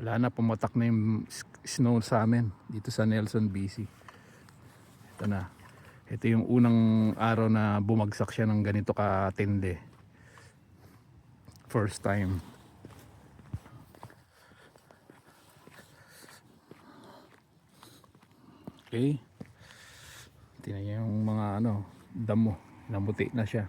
Wala na, pumatak na yung snow sa amin dito sa Nelson, BC. Ito na. Ito yung unang araw na bumagsak siya ng ganito katindi. First time. Okay. Tingnan niyo yung mga ano, damo. Namuti na siya.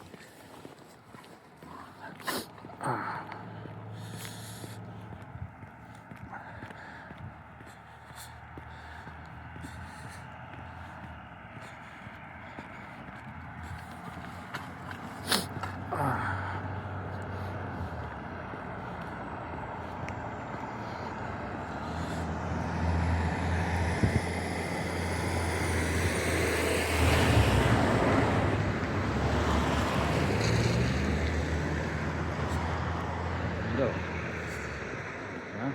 Go. Ha?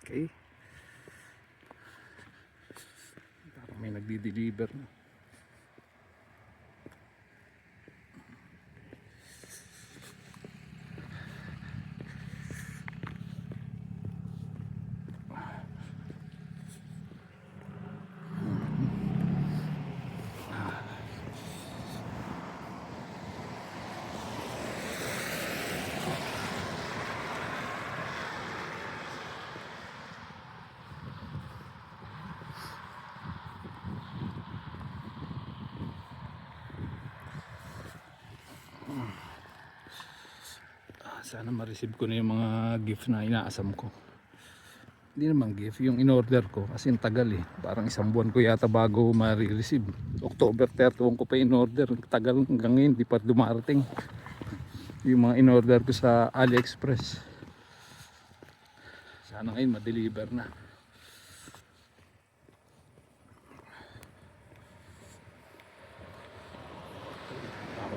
Okay. Parang may nagdi-deliver na. Sana ma-receive ko na yung mga gift na inaasam ko. Hindi naman gift, yung in-order ko kasi tagal eh. Parang isang buwan ko yata bago ma-receive. October 31 ko pa in-order. Tagal hanggang ngayon, di pa dumarating. Yung mga in-order ko sa AliExpress. Sana ngayon ma-deliver na.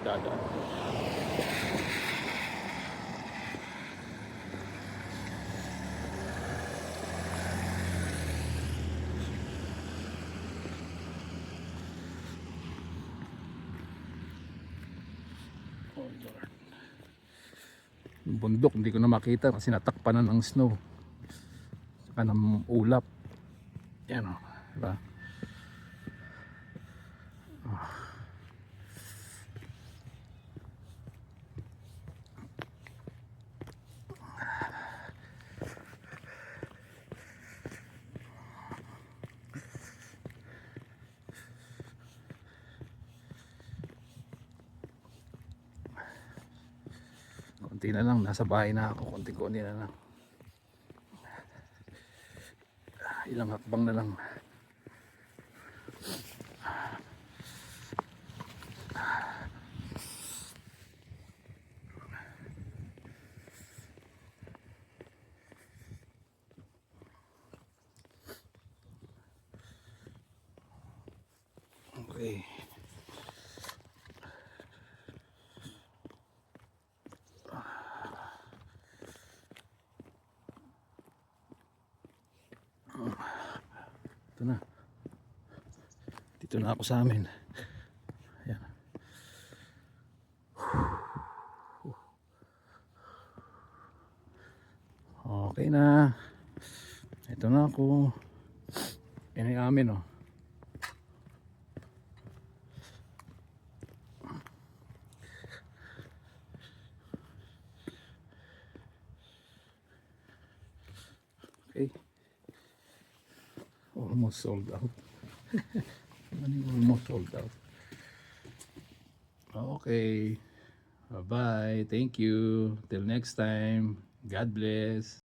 Dadaan. Yung bundok hindi ko na makita kasi natakpan na ng snow. Saka ng ulap. Yan o. Diba? Konti na lang, nasa bahay na ako. Konti-konti na lang. Ilang hakbang na lang. Okay. Ito na. Dito na ako sa amin. Ayan. Okay na. Ito na ako. Yan yung amin oh. Okay. Almost sold out. Yung almost sold out? Okay. Bye-bye. Thank you. Till next time. God bless.